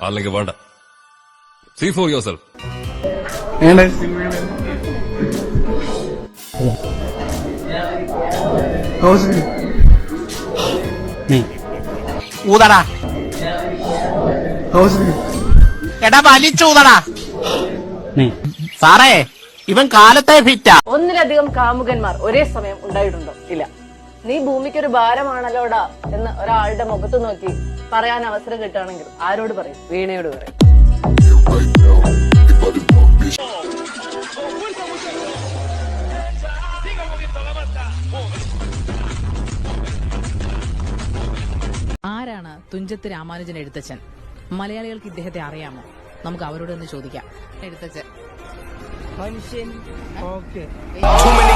അല്ലെങ്കിൽ വേണ്ട. See for yourself ഊതടാ. എടാ വലിച്ചൂതടാ. സാറേ ഇവൻ കാലത്തെ ഫിറ്റാ ഒന്നിലധികം കാമുകന്മാർ ഒരേ സമയം ഉണ്ടായിട്ടുണ്ടോ? ഇല്ല. നീ ഭൂമിക്കൊരു ഭാരമാണല്ലോടാ എന്ന് ഒരാളുടെ മുഖത്ത് നോക്കി പറയാൻ അവസരം കിട്ടുകയാണെങ്കിൽ ആരോട് പറയും? വീണയോട് പറയും. ആരാണ് തുഞ്ചത്ത് രാമാനുജൻ എഴുത്തച്ഛൻ? മലയാളികൾക്ക് ഇദ്ദേഹത്തെ അറിയാമോ? നമുക്ക് അവരോട് ഒന്ന് ചോദിക്കാം. Ezhuthachan. Too many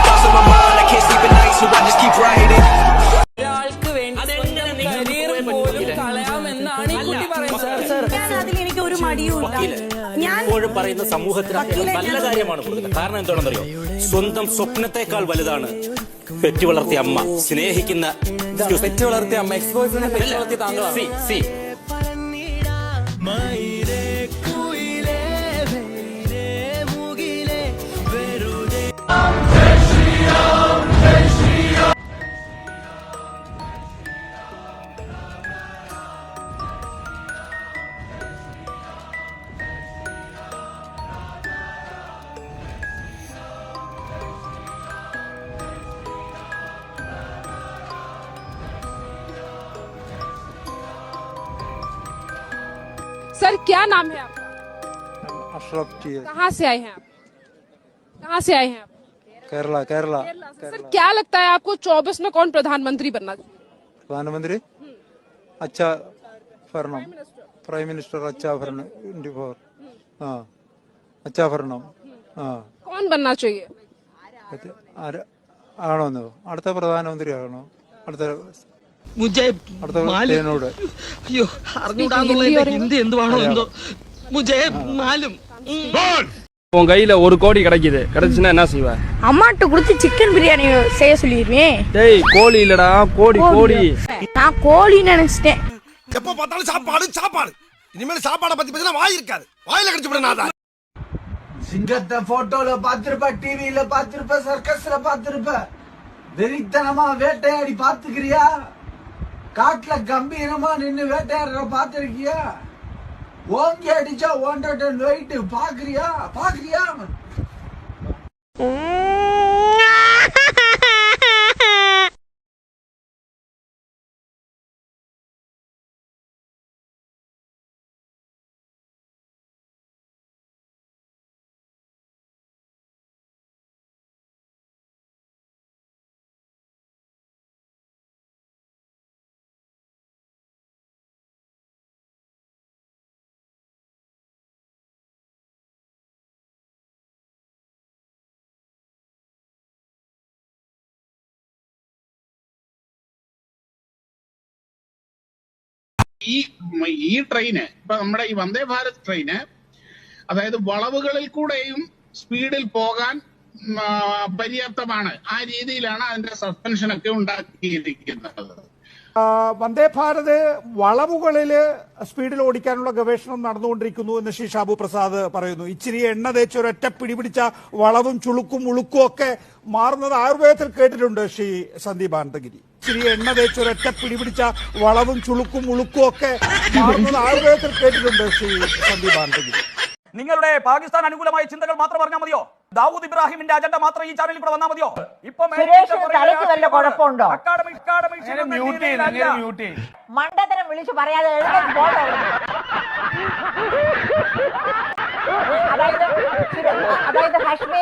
thoughts in my mind, I can't sleep at night, so I just keep writing. ഒരാൾക്ക് വേണ്ടി സ്വന്തം കരിയർ പോലും കളയാമെന്നാണ് ഈ കുട്ടി പറയുന്നത്. അതിൽ എനിക്ക് ഒരു മടിയുമില്ല ഞാൻ എപ്പോഴും പറയുന്ന സമൂഹത്തിന് നല്ല കാര്യമാണ് കൊടുക്കുന്നത്. കാരണം എന്താണെന്നറിയോ? സ്വന്തം സ്വപ്നത്തെക്കാൾ വലുതാണ് പെറ്റു വളർത്തിയ അമ്മ. സ്നേഹിക്കുന്ന പെറ്റു വളർത്തിയ അമ്മ. എക്സ് ബോയ്ഫ്രണ്ടിനെ പെറ്റ് വളർത്തിയ താങ്കളാണ്? C C. सर क्या नाम है आपका अशरफ जी कहाँ से आए हैं आप कहाँ से आए हैं आप केरला केरला केरला से। सर क्या लगता है आपको 24 में कौन प्रधानमंत्री बनना चाहिए പ്രധാനമന്ത്രി അച്ഛ ഭരണം പ്രൈം മിനിസ്റ്റർ അച്ഛ ഭരണം ട്വന്റി ഫോർ ആ അച്ഛ ഭരണം ആ कौन बनना चाहिए ഇത് ആര- ആണോന്നോ അടുത്ത പ്രധാനമന്ത്രി ആകണോ അടുത്ത അടുത്ത എന്നോട് അയ്യോ അറിഞ്ഞൂടാന്നുള്ളതിന്റെ ഹിന്ദി എന്തുവാണോ എന്തോ മുജേ മാലും உன் கையில ஒரு கோடி கிடைக்குது கிடைச்சுன்னா என்ன செய்வ அம்மாட்ட கொடுத்து சிக்கன் பிரியாணி செய்ய சொல்லிடுவேன் டேய் கோழி இல்லடா கோடி கோடி நான் கோழி நினைச்சிட்டேன் எப்ப பார்த்தாலும் சாப்பாடு சாப்பாடு இனிமேல் சாப்பாடை பத்தி பேசினா வாய் இருக்காது வாயில கடிச்சு விட நான் சிங்கத்தை போட்டோல பாத்திருப்ப டிவியில பாத்திருப்ப சர்க்கஸ்ல பாத்திருப்ப வெறித்தனமா வேட்டையாடி பாத்துக்கிறியா காட்டுல கம்பீரமா நின்று வேட்டையாடுற பார்த்துருக்கியா? ஓங்கி அடிச்சா ஒன்றரை டன் வெயிட் பாக்குறியா? பாக்குறியா? ഈ ഈ ട്രെയിന് ഇപ്പൊ നമ്മുടെ ഈ വന്ദേ ഭാരത് ട്രെയിന് അതായത് വളവുകളിൽ കൂടെയും സ്പീഡിൽ പോകാൻ പര്യാപ്തമാണ്. ആ രീതിയിലാണ് അതിന്റെ സസ്പെൻഷൻ ഒക്കെ ഉണ്ടാക്കിയിരിക്കുന്നത്. വന്ദേ ഭാരത് വളവുകളിൽ സ്പീഡിൽ ഓടിക്കാനുള്ള ഗവേഷണം നടന്നുകൊണ്ടിരിക്കുന്നു എന്ന് ശ്രീ ഷാബു പ്രസാദ് പറയുന്നു. ഇച്ചിരി എണ്ണ തേച്ച് ഒരൊറ്റ പിടിപിടിച്ച വളവും ചുളുക്കും ഉളുക്കും ഒക്കെ മാറുന്നത് ആയുർവേദത്തിൽ കേട്ടിട്ടുണ്ട് ശ്രീ സന്ദീപ് ആനന്ദഗിരി. ഇച്ചിരി എണ്ണ തേച്ച് ഒരൊറ്റ പിടിപിടിച്ച വളവും ചുളുക്കും ഉളുക്കും ഒക്കെ മാറുന്നത് ആയുർവേദത്തിൽ കേട്ടിട്ടുണ്ട് ശ്രീ സന്ദീപ് ആനന്ദഗിരി. നിങ്ങളുടെ പാകിസ്ഥാൻ അനുകൂലമായ ചിന്തകൾ മാത്രം പറഞ്ഞാൽ മതിയോ? ദാവൂദ് ഇബ്രാഹിമിന്റെ അജണ്ട മാത്രം ഈ ചാനലിൽ കൂടെ വന്നാൽ മതിയോ? ഇപ്പൊ മണ്ടത്തരം വിളിച്ചു പറയാതെ. അതായത് അതായത് ഹഷ്മി